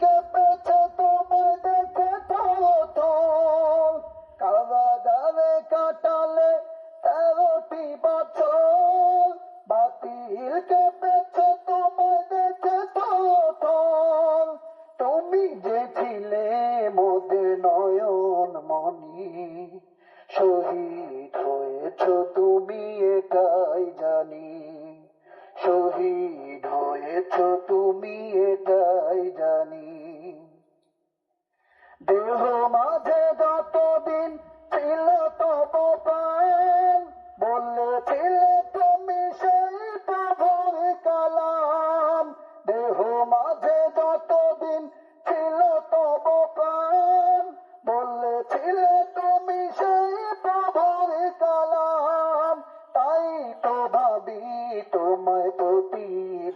তোমার দেখে তো। তুমি মনি শহীদ হয়েছ তুমি এটাই জানি। শহীদ হয়েছ তুমি দেহ মাঝে যতদিন ছিল তব প্রাণ, বলেছিলে তুমি সেই প্রভুর কালাম। দেহ মাঝে যতদিন ছিল তব প্রাণ, বলেছিলে তুমি সেই প্রভুর কালাম। তাই তো ভাবি তোমায় প্রতিদিনই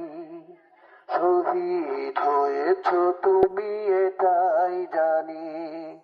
শহীদ হয়েছ তুমি এটাই জানি।